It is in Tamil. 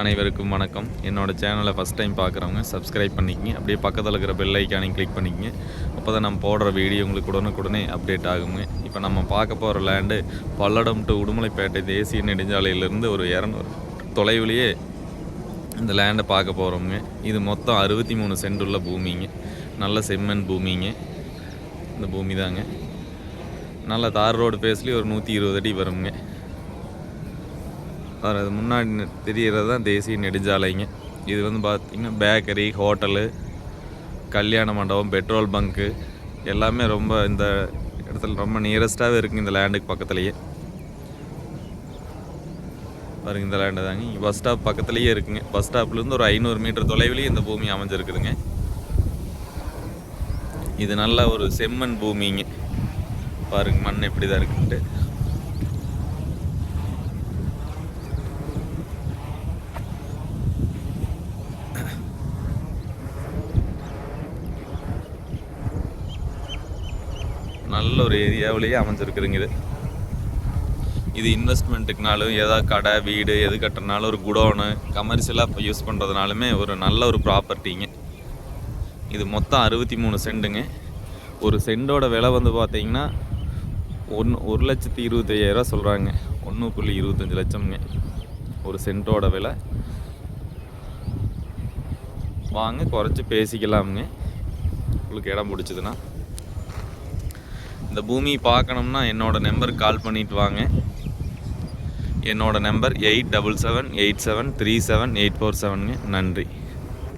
அனைவருக்கும் வணக்கம். என்னோட சேனலை ஃபஸ்ட் டைம் பார்க்குறவங்க சப்ஸ்கிரைப் பண்ணிக்கங்க. அப்படியே பக்கத்தில் இருக்கிற பெல் ஐக்கானையும் கிளிக் பண்ணிக்கங்க. அப்போ தான் நம்ம போடுற வீடியோ உங்களுக்கு உடனுக்குடனே அப்டேட் ஆகுங்க. இப்போ நம்ம பார்க்க போகிற லேண்டு பல்லடம் டு உடுமலைப்பேட்டை தேசிய நெடுஞ்சாலையிலேருந்து ஒரு இரநூறு தொலைவிலேயே இந்த லேண்டை பார்க்க போகிறோங்க இது மொத்தம் அறுபத்தி மூணு சென்ட் உள்ள பூமிங்க. நல்ல செம்மண் பூமிங்க. இந்த பூமி தாங்க நல்ல தார் ரோடு பேஸ்லேயே ஒரு நூற்றி இருபது அடி வருங்க. அது முன்னாடி நெ- தான் தேசிய நெடுஞ்சாலைங்க. இது வந்து பார்த்திங்கன்னா பேக்கரி ஹோட்டலு கல்யாண மண்டபம் பெட்ரோல் பங்க்கு எல்லாமே ரொம்ப இந்த இடத்துல ரொம்ப நியரஸ்ட்டாகவே இருக்குங்க இந்த லேண்டுக்கு பக்கத்துலேயே. பாருங்க இந்த லேண்டு தாங்க. இங்கே பஸ் ஸ்டாப் பக்கத்துலேயே இருக்குங்க. பஸ் ஸ்டாப்லேருந்து ஒரு ஐநூறு மீட்டர் தொலைவிலேயே இந்த பூமி அமைஞ்சிருக்குதுங்க. இது நல்ல ஒரு செம்மண் பூமிங்க. பாருங்க மண் எப்படி தான் இருக்குன்ட்டு. நல்ல ஒரு ஏரியாவிலேயே அமைஞ்சிருக்குதுங்க இது. இது இன்வெஸ்ட்மெண்ட்டுக்குனாலும் ஏதாவது கடை வீடு எது கட்டுறனாலும் ஒரு குடோனு கமர்ஷியலாக இப்போ யூஸ் பண்ணுறதுனாலுமே ஒரு நல்ல ஒரு ப்ராப்பர்ட்டிங்க இது மொத்தம் அறுபத்தி மூணு சென்ட்டுங்க ஒரு சென்டோட விலை வந்து பார்த்தீங்கன்னா ஒன்று ஒரு லட்சத்தி இருபத்தையாயிரரூவா சொல்கிறாங்க ஒன்று புள்ளி இருபத்தஞ்சி லட்சம்ங்க. ஒரு சென்டோட விலை. வாங்க குறைச்சி பேசிக்கலாமுங்க. உங்களுக்கு இடம் பிடிச்சதுன்னா. இந்த பூமி பார்க்கணும்னா என்னோட நம்பருக்கு கால் பண்ணிட்டு வாங்க. என்னோட number eight double seven eight seven three seven eight four செவனுங்க. நன்றி.